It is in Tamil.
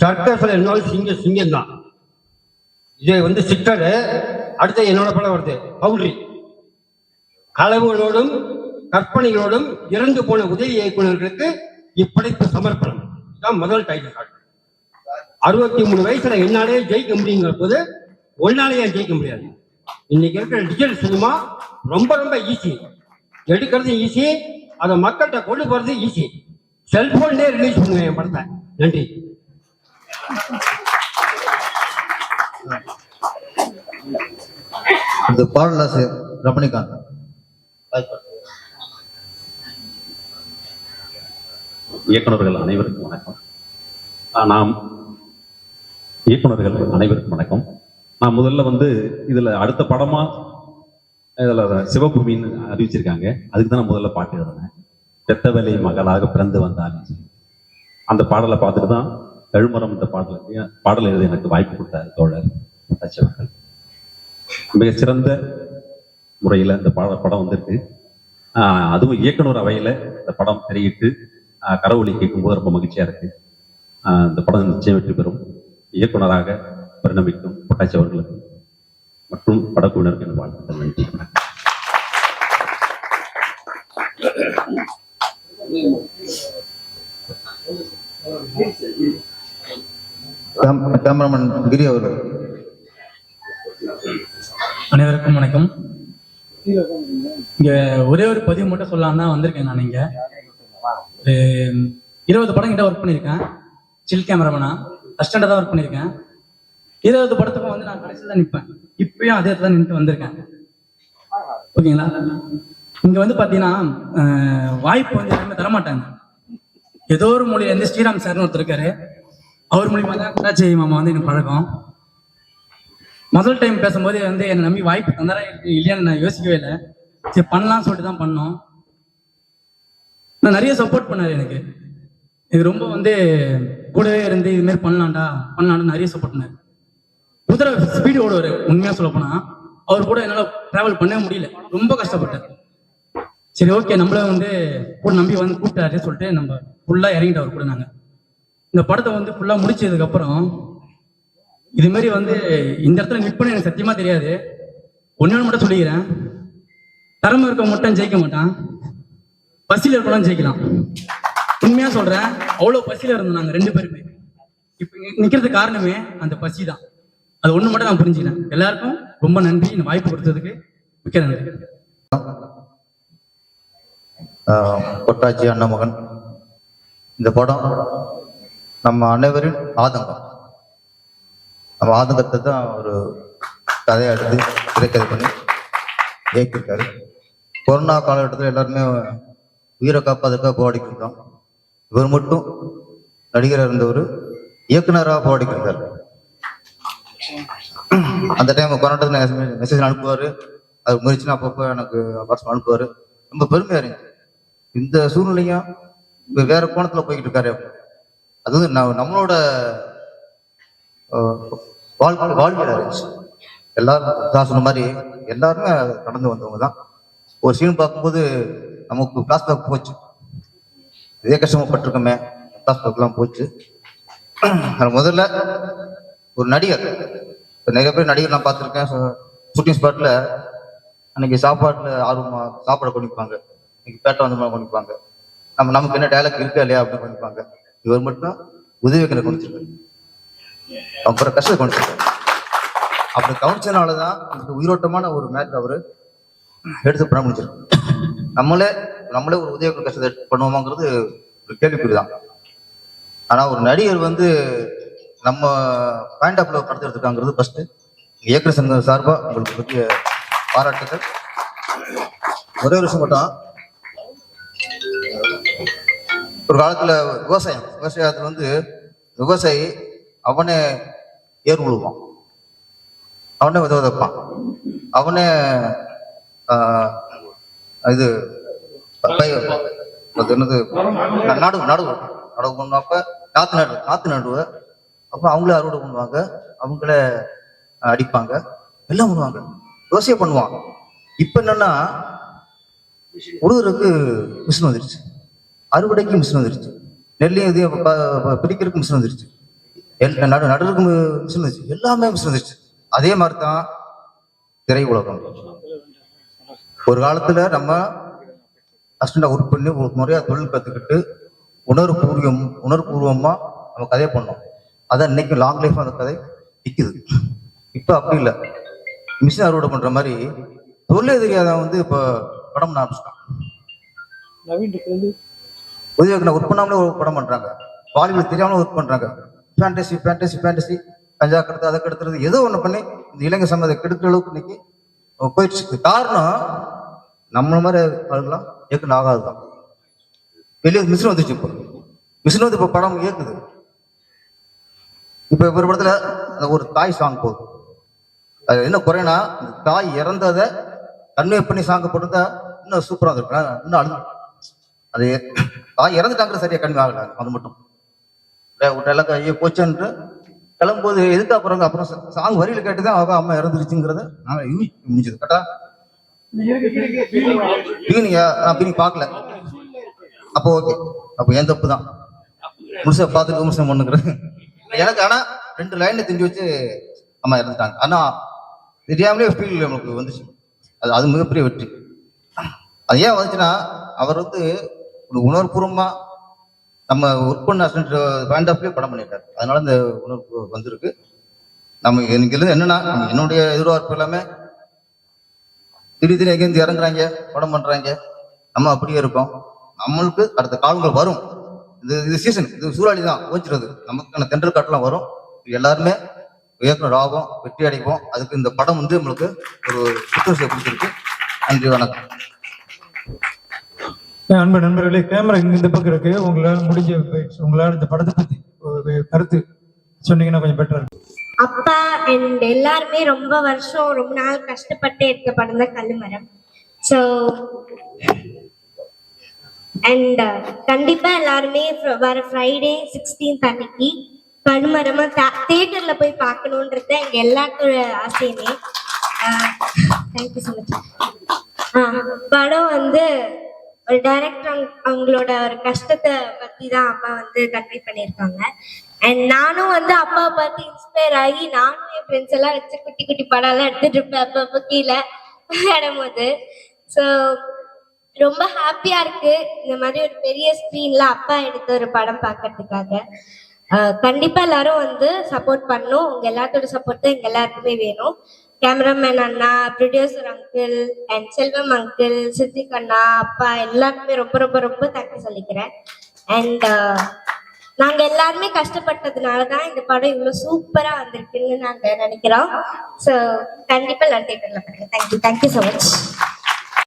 சர்க்கஸ்ல இருந்தாலும் சிங்கம் சிங்கம் தான் இது வந்து சிக்கரு அடுத்து என்னோட படம் வருது பவுல்ரி களவுகளோடும் கற்பனைகளோடும் இறந்து போன உதவி இயக்குநர்களுக்கு இப்படைப்பு சமர்ப்பணம். இதுதான் முதல் டைட்டில் கார்டு அறுபத்தி மூணு வயசுல என்னாலே ஜெயிக்க முடியுங்கிற போது ஒன்னாலேயே ஜெயிக்க முடியாது? இன்னைக்கு இருக்கிற டிஜிட்டல் சினிமா ரொம்ப ரொம்ப ஈஸி எடுக்கிறது ஈஸி அதை மக்கள்கிட்ட கொண்டு போறது ஈஸி செல்போன்லேயே ரிலீஸ் பண்ணுவேன் என் படத்தை. நன்றி. இந்த பாடலாசிரியர் ரமணிகாந்த். இயக்குனர்கள் அனைவருக்கும் வணக்கம். நாம் இயக்குனர்கள் அனைவருக்கும் வணக்கம். நான் முதல்ல வந்து இதுல அடுத்த படமா இதுல சிவபூமின்னு அறிவிச்சிருக்காங்க. அதுக்கு தான் நான் முதல்ல பாட்டு எழுதினேன். பெத்தவலை மகளாக பிறந்து வந்தாலும் அந்த பாடலை பார்த்துட்டு தான் கழுமரம் இந்த பாடலுக்கு பாடல் எழுத எனக்கு வாய்ப்பு கொடுத்தார் தோழர் தச்சவர்கள் மிகச்சிறந்த முறையில் இந்த பாட படம் வந்திருக்கு. அதுவும் இயக்குனர் அவையில் இந்த படம் திரையிட்டு கரவொலி கேட்கும்போது ரொம்ப மகிழ்ச்சியாக இருக்கு. அந்த இந்த படம் நிச்சயம் வெற்றி பெறும். இயக்குனராக பரிணமிக்கும் பொட்டாச்சி அவர்களுக்கு மற்றும் படக்குழுவினருக்கு என் வாழ்த்துக்கள் நன்றி. கேம்- கேமராமேன் கிரி அவர்கள். அனைவருக்கும் வணக்கம். இங்க ஒரே ஒரு பதிவு மட்டும் சொல்லலாம் தான் வந்திருக்கேன் நான் இங்க. ஒரு இருபது படம் கிட்ட ஒர்க் பண்ணியிருக்கேன். சில் கேமராமேனா அஸ்டண்டா தான் ஒர்க் பண்ணியிருக்கேன். இருபது படத்துக்கும் வந்து நான் கடைசியில் தான் நிற்பேன் இப்பயும் அதே இடத்துல நின்று வந்திருக்கேன். ஓகேங்களா? இங்க வந்து பாத்தீங்கன்னா வாய்ப்பு வந்து யாருமே தரமாட்டாங்க. ஏதோ ஒரு மொழியில இருந்து ஸ்ரீராம் சார்னு ஒருத்தர் இருக்காரு. அவர் மூலியமா தான் கடாச்சி மாமா வந்து எனக்கு பழக்கம். முதல் டைம் பேசும்போது வந்து என்னை நம்பி வாய்ப்பு தந்தாரா இல்லையான்னு நான் யோசிக்கவே இல்லை. சரி பண்ணலாம்னு சொல்லிட்டு தான் பண்ணோம். நான் நிறைய சப்போர்ட் பண்ணார் எனக்கு. இது ரொம்ப வந்து கூடவே இருந்து இது மாதிரி பண்ணலாம்டா பண்ணலான்னு நிறைய சப்போர்ட் பண்ணார். குதிரை ஸ்பீடு ஓடுவார் உண்மையாக சொல்ல போனால் அவர் கூட என்னால் ட்ராவல் பண்ணவே முடியல. ரொம்ப கஷ்டப்பட்டார். சரி ஓகே நம்மள வந்து கூட நம்பி வந்து கூப்பிட்டாரு சொல்லிட்டு நம்ம ஃபுல்லாக இறங்கிட்டு அவர் கூட நாங்கள் இந்த படத்தை வந்து ஃபுல்லா முடிச்சதுக்கு அப்புறம் இது மாதிரி வந்து இந்த இடத்துல நிற்பன்னு எனக்கு சத்தியமா தெரியாது. ஒண்ணு மட்டும் சொல்லிக்கிறேன். திறமை இருக்க மட்டும் ஜெயிக்க மாட்டான். பசியில இருக்கலாம் ஜெயிக்கலாம். உண்மையா சொல்றேன் அவ்வளவு பசியில இருந்தோம் நாங்க ரெண்டு பேருமே. இப்ப இங்க காரணமே அந்த பசி தான். அது ஒண்ணு மட்டும் நான் புரிஞ்சுக்கிறேன். எல்லாருக்கும் ரொம்ப நன்றி. இந்த வாய்ப்பு கொடுத்ததுக்கு மிக்க நன்றி. கொட்டாச்சி பொட்டாச்சி அண்ணமகன். இந்த படம் நம்ம அனைவரின் ஆதங்கம். நம்ம ஆதங்கத்தை தான் ஒரு கதையை எடுத்து திரைக்கதை பண்ணி இயக்கியிருக்காரு. கொரோனா காலகட்டத்தில் எல்லாருமே உயிரை காப்பாதுக்காக போராடிக்கிட்டு இவர் மட்டும் நடிகராக இருந்தவர் இயக்குனராக போராடிக்கிட்டு அந்த டைம் கொரோனா மெசேஜ் அனுப்புவார். அது முயற்சினா அப்பப்போ எனக்கு வாட்ஸ்அப் அனுப்புவார். ரொம்ப பெருமையாக இருந்துச்சு. இந்த சூழ்நிலையும் இப்ப வேற கோணத்தில் போய்கிட்டு இருக்காரு. அது வந்து நம்மளோட அஹ், வாழ்க்கை வாழ்வியல் இருந்துச்சு எல்லாரும் தான் சொன்ன மாதிரி எல்லாருமே நடந்து வந்தவங்க தான். ஒரு சீன் பார்க்கும்போது நமக்கு பிளாஸ்பேக் போச்சு. இதே கஷ்டப்பட்டிருக்கோமே பிளாஸ்பேக்லாம் போச்சு. அது முதல்ல ஒரு நடிகர் இப்போ நிறைய பேர் நடிகர் நான் பார்த்துருக்கேன். ஷூட்டிங் ஸ்பாட்டில் அன்னைக்கு சாப்பாட்டில் ஆர்வமாக சாப்பாடு கொண்டிப்பாங்க இன்னைக்கு பேட்டை வந்து கொண்டிப்பாங்க நம்ம நமக்கு என்ன டைலாக் இருக்கா இல்லையா அப்படின்னு கொண்டிப்பாங்க இவர் மட்டும் உதவிகளை கொடுத்துருக்காரு. அப்புறம் கஷ்டத்தை கொடுத்துருக்காரு. அப்படி கவனிச்சனாலதான் இந்த உயிரோட்டமான ஒரு மேட்ச் அவர் எடுத்து பண்ண முடிஞ்சிருக்கு. நம்மளே நம்மளே ஒரு உதவி கஷ்டத்தை பண்ணுவோமாங்கிறது ஒரு கேள்விக்குறிதான். ஆனால் ஒரு நடிகர் வந்து நம்ம பாயிண்ட் ஆஃப்ல படத்தை எடுத்துருக்காங்கிறது ஃபர்ஸ்ட் இயக்குநர் சங்கம் சார்பாக உங்களுக்கு பற்றிய பாராட்டுகள். ஒரே வருஷம் மட்டும் ஒரு காலத்தில் விவசாயம் விவசாயத்தில் வந்து விவசாயி அவனே ஏர் உழுவான். அவனே வித விதைப்பான். அவனே இது பை- அது என்னது? நடுவு நடுவு நடவு பண்ணுவாப்ப காற்று நடு காற்று நடுவு அப்புறம் அவங்களே அறுவடை பண்ணுவாங்க. அவங்களே அடிப்பாங்க. எல்லாம் பண்ணுவாங்க. விவசாயம் பண்ணுவான். இப்போ என்னன்னா உழுவுறதுக்கு மிஷின் வந்துருச்சு. அறுவடைக்கு மிஷின் வந்துருச்சு. நெல்லையும் இதையும் பிரிக்கிறதுக்கு மிஷின் வந்துருச்சு. எல் நடு நடுவுக்கு மிஷின் வந்துச்சு எல்லாமே மிஷின் வந்துருச்சு. அதே மாதிரி தான் திரை உலகம். ஒரு காலத்துல நம்ம கஷ்டண்டா ஒர்க் பண்ணி ஒரு முறையா தொழில் கத்துக்கிட்டு உணர்வுபூர்வம் உணர்வுபூர்வமா நம்ம கதையை பண்ணோம். அதான் இன்னைக்கு லாங் லைஃப் அந்த கதை நிற்குது இப்போ அப்படி இல்லை. மிஷின் அறுவடை பண்ற மாதிரி தொழில் எதிரியாதான் வந்து இப்போ படம் பண்ண ஆரம்பிச்சிட்டான். உதவி ஒர்க் பண்ணாமலே ஒரு படம் பண்ணுறாங்க பாலிவுட் தெரியாமலே ஒர்க் பண்ணுறாங்க ஃபேண்டசி ஃபேண்டசி ஃபேண்டசி கஞ்சா கடத்து அதை கடத்துறது ஏதோ ஒன்று பண்ணி இந்த இளைஞர் சமூகத்தை கெடுக்கிற அளவுக்கு இன்னைக்கு போயிடுச்சு. காரணம் நம்மள மாதிரி ஆளுங்களாம் ஆகாது தான் வெளியே மிஷின் வந்துச்சு இப்போ. மிஷின் வந்து இப்போ படம் இயக்குது. இப்போ ஒரு படத்தில் ஒரு தாய் சாங் போகுது. அது என்ன குறைனா இந்த தாய் இறந்ததை கன்வே பண்ணி சாங்க போட்டுருந்தா இன்னும் சூப்பராக இருந்திருக்கும். இன்னும் அழுது. அது தாய் இறந்துட்டாங்கிற சரியா கண் ஆகல அது மட்டும். இல்ல, ஐயோ போச்சுன்ட்டு கிளம்பும்போது எதுக்கு அப்புறம் அப்புறம் சாங் வரியில கேட்டுதான் அவங்க அம்மா இறந்துருச்சுங்கிறத நாங்க யூஸ் முடிஞ்சது. கரெக்டா? பீனிங்க நான் பீனி பார்க்கல. அப்போ ஓகே. அப்போ என் தப்பு தான். முழுசா பார்த்துட்டு விமர்சனம் பண்ணுங்கிறேன் எனக்கு ஆனா ரெண்டு லைன்ல தெரிஞ்சு வச்சு அம்மா இறந்துட்டாங்க. ஆனா தெரியாமலே ஃபீல் நமக்கு வந்துச்சு. அது அது மிகப்பெரிய வெற்றி. அது ஏன் வந்துச்சுன்னா அவர் வந்து ஒரு உணர்வுபூர்வமா நம்ம ஒர்க் பண்ண அசிஸ்டன்ட் பேண்ட் ஆஃப்லேயே படம் பண்ணிட்டார் அதனால இந்த உணர்வு வந்திருக்கு. நம்ம எனக்கு இருந்து என்னன்னா என்னுடைய எதிர்பார்ப்பு எல்லாமே திடீர் திடீர் எங்கேருந்து இறங்குறாங்க படம் பண்றாங்க நம்ம அப்படியே இருக்கோம் நம்மளுக்கு அடுத்த காலங்கள் வரும். இது இது சீசன் இது சூறாளி தான் ஓச்சுறது நமக்கான தென்றல் காட்டுலாம் வரும். எல்லாருமே இயக்குனர் ஆகும் வெற்றி அடைப்போம் அதுக்கு இந்த படம் வந்து நம்மளுக்கு ஒரு புத்துணர்ச்சியை கொடுத்துருக்கு. நன்றி வணக்கம். அன்பு நண்பர்களே கேமரா இங்க இந்த பக்கம் இருக்கு. உங்களால் முடிஞ்ச உங்களால் இந்த படத்தை பத்தி கருத்து சொன்னீங்கன்னா கொஞ்சம் பெட்டரா இருக்கும். அப்பா அண்ட் எல்லாருமே ரொம்ப வருஷம் ரொம்ப நாள் கஷ்டப்பட்டு இருக்க படம் தான் கல்லுமரம். ஸோ அண்ட் uh, கண்டிப்பா எல்லாருமே வர ஃப்ரைடே சிக்ஸ்டீன்த் அன்னைக்கு கல்லுமரமா தேட்டர்ல போய் பார்க்கணுன்றது எங்க எல்லாத்தோட ஆசையுமே. தேங்க்யூ ஸோ மச் படம் வந்து ஒரு டைரக்டர் அவங்களோட ஒரு கஷ்டத்தை பத்தி தான் அப்பா வந்து கன்வே பண்ணியிருக்காங்க. அண்ட் நானும் வந்து அப்பாவை பார்த்து இன்ஸ்பயர் ஆகி நானும் என் ஃப்ரெண்ட்ஸ் எல்லாம் வச்சு குட்டி குட்டி படம் எல்லாம் எடுத்துட்டு இருப்பேன் அப்பப்போ கீழே விளையாடும் போது ஸோ ரொம்ப ஹாப்பியா இருக்கு. இந்த மாதிரி ஒரு பெரிய ஸ்க்ரீன்ல அப்பா எடுத்த ஒரு படம் பார்க்கறதுக்காக. கண்டிப்பா எல்லாரும் வந்து சப்போர்ட் பண்ணும் உங்க எல்லாத்தோட சப்போர்ட் தான் எங்க எல்லாருக்குமே வேணும். Cameraman Anna producer uncle and Selvam uncle Siddique அண்ணா அப்பா எல்லாருக்குமே ரொம்ப ரொம்ப ரொம்ப தேங்க்யூ சொல்லிக்கிறேன். அண்ட் uh, நாங்க எல்லாருமே கஷ்டப்பட்டதுனால தான் இந்த படம் இவ்வளவு சூப்பரா வந்திருக்குன்னு நாங்க நினைக்கிறோம். ஸோ கண்டிப்பா எல்லாரும் தேட்டர்ல பாருங்க தேங்க்யூ தேங்க்யூ ஸோ மச்